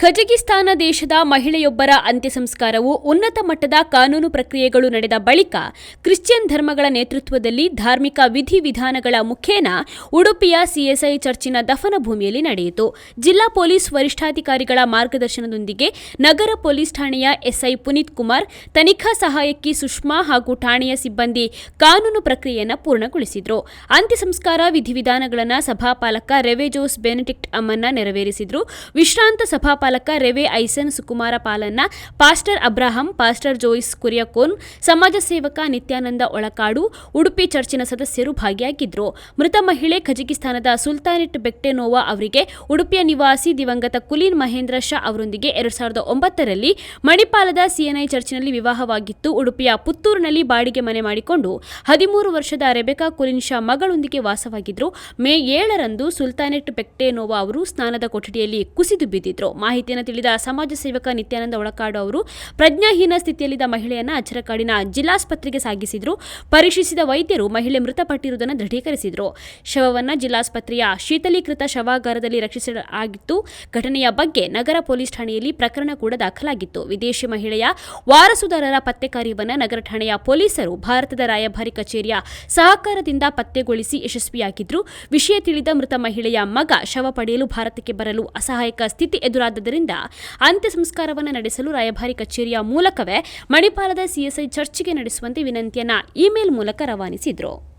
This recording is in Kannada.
ಕಜಕಿಸ್ತಾನ ದೇಶದ ಮಹಿಳೆಯೊಬ್ಬರ ಅಂತ್ಯ ಸಂಸ್ಕಾರವು ಉನ್ನತ ಮಟ್ಟದ ಕಾನೂನು ಪ್ರಕ್ರಿಯೆಗಳು ನಡೆದ ಬಳಿಕ ಕ್ರಿಶ್ಚಿಯನ್ ಧರ್ಮಗಳ ನೇತೃತ್ವದಲ್ಲಿ ಧಾರ್ಮಿಕ ವಿಧಿವಿಧಾನಗಳ ಮುಖೇನ ಉಡುಪಿಯ ಸಿಎಸ್ಐ ಚರ್ಚಿನ ದಫನ ಭೂಮಿಯಲ್ಲಿ ನಡೆಯಿತು. ಜಿಲ್ಲಾ ಪೊಲೀಸ್ ವರಿಷ್ಠಾಧಿಕಾರಿಗಳ ಮಾರ್ಗದರ್ಶನದೊಂದಿಗೆ ನಗರ ಪೊಲೀಸ್ ಠಾಣೆಯ ಎಸ್ಐ ಪುನೀತ್ ಕುಮಾರ್, ತನಿಖಾ ಸಹಾಯಕಿ ಸುಷ್ಮಾ ಹಾಗೂ ಠಾಣೆಯ ಸಿಬ್ಬಂದಿ ಕಾನೂನು ಪ್ರಕ್ರಿಯೆಯನ್ನು ಪೂರ್ಣಗೊಳಿಸಿದರು. ಅಂತ್ಯ ಸಂಸ್ಕಾರ ವಿಧಿವಿಧಾನಗಳನ್ನು ಸಭಾಪಾಲಕ ರೆವೆಜೋಸ್ ಬೆನೆಡಿಕ್ಟ್ ಅಮ್ಮನ್ನ ನೆರವೇರಿಸಿದ್ರು. ವಿಶ್ರಾಂತ ಸಭಾಪಾಲಕ ರೆವೆ ಐಸನ್ ಸುಕುಮಾರ ಪಾಲನ್ನ pastor Abraham, pastor Joyce Kuriakon, ಸಮಾಜ ಸೇವಕ ನಿತ್ಯಾನಂದ ಒಳಕಾಡು, ಉಡುಪಿ ಚರ್ಚಿನ ಸದಸ್ಯರು ಭಾಗಿಯಾಗಿದ್ದರು ಮೃತ ಮಹಿಳೆ ಖಜಕಿಸ್ತಾನದ ಸುಲ್ತಾನೆಟ್ ಬೆಕ್ಟೆನೋವಾ ಅವರಿಗೆ ಉಡುಪಿಯ ನಿವಾಸಿ ದಿವಂಗತ ಕುಲೀನ್ ಮಹೇಂದ್ರ ಶಾ ಅವರೊಂದಿಗೆ ಎರಡ್ ಸಾವಿರದ ಒಂಬತ್ತರಲ್ಲಿ ಮಣಿಪಾಲದ ಸಿಎನ್ಐ ಚರ್ಚ್ನಲ್ಲಿ ವಿವಾಹವಾಗಿತ್ತು. ಉಡುಪಿಯ ಪುತ್ತೂರಿನಲ್ಲಿ ಬಾಡಿಗೆ ಮನೆ ಮಾಡಿಕೊಂಡು ಹದಿಮೂರು ವರ್ಷದ ರೆಬೆಕಾ ಕುಲಿನ್ ಶಾ ಮಗಳೊಂದಿಗೆ ವಾಸವಾಗಿದ್ದರು ಮೇ ಏಳರಂದು ಸುಲ್ತಾನೆಟ್ ಬೆಕ್ಟೆನೋವಾ ಅವರು ಸ್ನಾನದ ಕೊಠಡಿಯಲ್ಲಿ ಕುಸಿದು ಬಿದ್ದಿದ್ರು ಮಾಹಿತಿಯನ್ನು ತಿಳಿದ ಸಮಾಜ ಸೇವಕ ನಿತ್ಯಾನಂದ ಒಳಕಾಡು ಅವರು, ಪ್ರಜ್ಞಾಹೀನ ಸ್ಥಿತಿಯಲ್ಲಿದ್ದ ಮಹಿಳೆಯನ್ನು ಅಚ್ಚರಕಾಡಿನ ಜಿಲ್ಲಾಸ್ಪತ್ರೆಗೆ ಸಾಗಿಸಿದ್ರು. ಪರೀಕ್ಷಿಸಿದ ವೈದ್ಯರು ಮಹಿಳೆ ಮೃತಪಟ್ಟಿರುವುದನ್ನು ದೃಢೀಕರಿಸಿದರು. ಶವವನ್ನು ಜಿಲ್ಲಾಸ್ಪತ್ರೆಯ ಶೀತಲೀಕೃತ ಶವಾಗಾರದಲ್ಲಿ ರಕ್ಷಿಸಲಾಗಿತ್ತು. ಘಟನೆಯ ಬಗ್ಗೆ ನಗರ ಪೊಲೀಸ್ ಠಾಣೆಯಲ್ಲಿ ಪ್ರಕರಣ ಕೂಡ ದಾಖಲಾಗಿತ್ತು. ವಿದೇಶಿ ಮಹಿಳೆಯ ವಾರಸುದಾರರ ಪತ್ತೆ ಕಾರ್ಯವನ್ನು ನಗರ ಠಾಣೆಯ ಪೊಲೀಸರು ಭಾರತದ ರಾಯಭಾರಿ ಕಚೇರಿಯ ಸಹಕಾರದಿಂದ ಪತ್ತೆಗೊಳಿಸಿ ಯಶಸ್ವಿಯಾಗಿದ್ರು. ವಿಷಯ ತಿಳಿದ ಮೃತ ಮಹಿಳೆಯ ಮಗ ಶವ ಪಡೆಯಲು ಭಾರತಕ್ಕೆ ಬರಲು ಅಸಹಾಯಕ ಸ್ಥಿತಿ ಎದುರಾದ್ದರಿಂದ ಅಂತ್ಯ ಸಂಸ್ಕಾರವನ್ನು ನಡೆಸಲು ರಾಯಭಾರಿ ಕಚೇರಿಯ ಮೂಲಕವೇ ಮಣಿಪಾಲದ ಸಿಎಸ್ಐ ಚರ್ಚ್ಗೆ ನಡೆಸುವಂತೆ ವಿನಂತಿಯನ್ನ ಇಮೇಲ್ ಮೂಲಕ ರವಾನಿಸಿದ್ರು.